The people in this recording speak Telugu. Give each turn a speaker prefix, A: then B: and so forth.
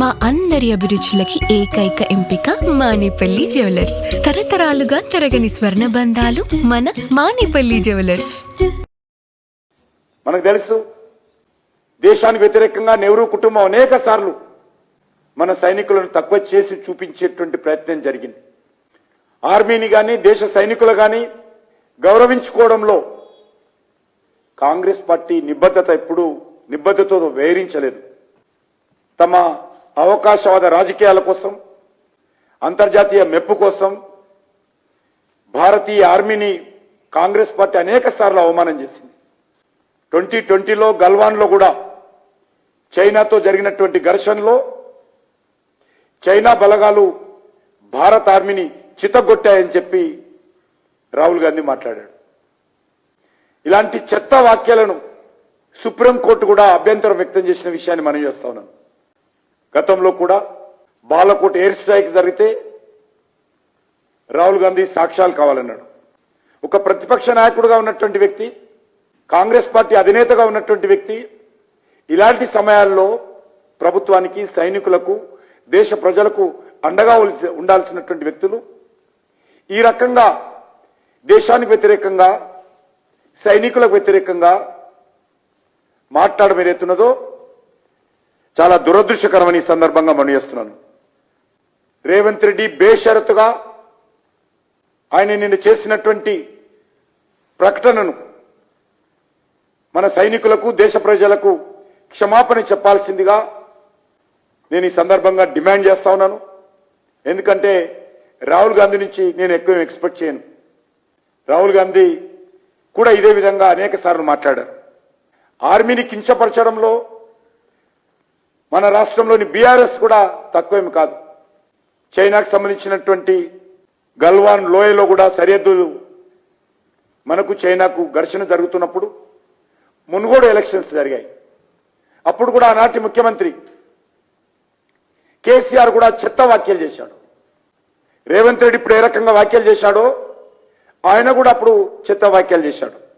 A: మా అందరి అభిరుచులకి ఏకైక ఎంపిక మానేపల్లి జ్యువెలర్స్. తరతరాలుగా తరగని స్వర్ణ బంధాలు మన మానేపల్లి జ్యువెలర్స్.
B: మనకు తెలుసు దేశానికి వ్యతిరేకంగా నెహ్రూ కుటుంబం అనేక సార్లు మన సైనికులను తక్కువ చేసి చూపించేటువంటి ప్రయత్నం జరిగింది. ఆర్మీని కానీ దేశ సైనికులు కానీ గౌరవించుకోవడంలో కాంగ్రెస్ పార్టీ నిబద్ధత ఎప్పుడు నిబద్ధతతో వేరించలేదు. తమ అవకాశవాద రాజకీయాల కోసం అంతర్జాతీయ మెప్పు కోసం భారతీయ ఆర్మీని కాంగ్రెస్ పార్టీ అనేక సార్లు అవమానం చేసింది. ట్వంటీ ట్వంటీలో గల్వాన్లో కూడా చైనాతో జరిగినటువంటి ఘర్షణలో చైనా బలగాలు భారత ఆర్మీని చితగొట్టాయని చెప్పి రాహుల్ గాంధీ మాట్లాడాడు. ఇలాంటి చెత్త వాక్యాలను సుప్రీంకోర్టు కూడా అభ్యంతరం వ్యక్తం చేసిన విషయాన్ని మనం చేస్తా ఉన్నాం. గతంలో కూడా బాలకోట్ ఎయిర్ స్ట్రైక్ జరిగితే రాహుల్ గాంధీ సాక్ష్యాలు కావాలన్నాడు. ఒక ప్రతిపక్ష నాయకుడుగా ఉన్నటువంటి వ్యక్తి కాంగ్రెస్ పార్టీ అధినేతగా ఉన్నటువంటి వ్యక్తి ఇలాంటి సమయాల్లో ప్రభుత్వానికి సైనికులకు దేశ ప్రజలకు అండగా ఉండాల్సినటువంటి వ్యక్తులు ఈ రకంగా దేశానికి వ్యతిరేకంగా సైనికులకు వ్యతిరేకంగా మాట్లాడడం చాలా దురదృష్టకరమని సందర్భంగా మనం చేస్తున్నాను. రేవంత్ రెడ్డి బేషరతుగా ఆయన నిన్న చేసినటువంటి ప్రకటనను మన సైనికులకు దేశ ప్రజలకు క్షమాపణ చెప్పాల్సిందిగా నేను ఈ సందర్భంగా డిమాండ్ చేస్తా ఉన్నాను. ఎందుకంటే రాహుల్ గాంధీ నుంచి నేను ఎక్కువ ఎక్స్పెక్ట్ చేయను. రాహుల్ గాంధీ కూడా ఇదే విధంగా అనేక సార్లు మాట్లాడారు. ఆర్మీని కించపరచడంలో మన రాష్ట్రంలోని బీఆర్ఎస్ కూడా తక్కువేమి కాదు. చైనాకు సంబంధించినటువంటి గల్వాన్ లోయలో కూడా సరిహద్దులు మనకు చైనాకు ఘర్షణ జరుగుతున్నప్పుడు మునుగోడు ఎలక్షన్స్ జరిగాయి. అప్పుడు కూడా ఆనాటి ముఖ్యమంత్రి కేసీఆర్ కూడా చెత్త వ్యాఖ్యలు చేశాడు. రేవంత్ రెడ్డి ఇప్పుడు ఏ రకంగా వ్యాఖ్యలు చేశాడో ఆయన కూడా అప్పుడు చెత్త వ్యాఖ్యలు చేశాడు.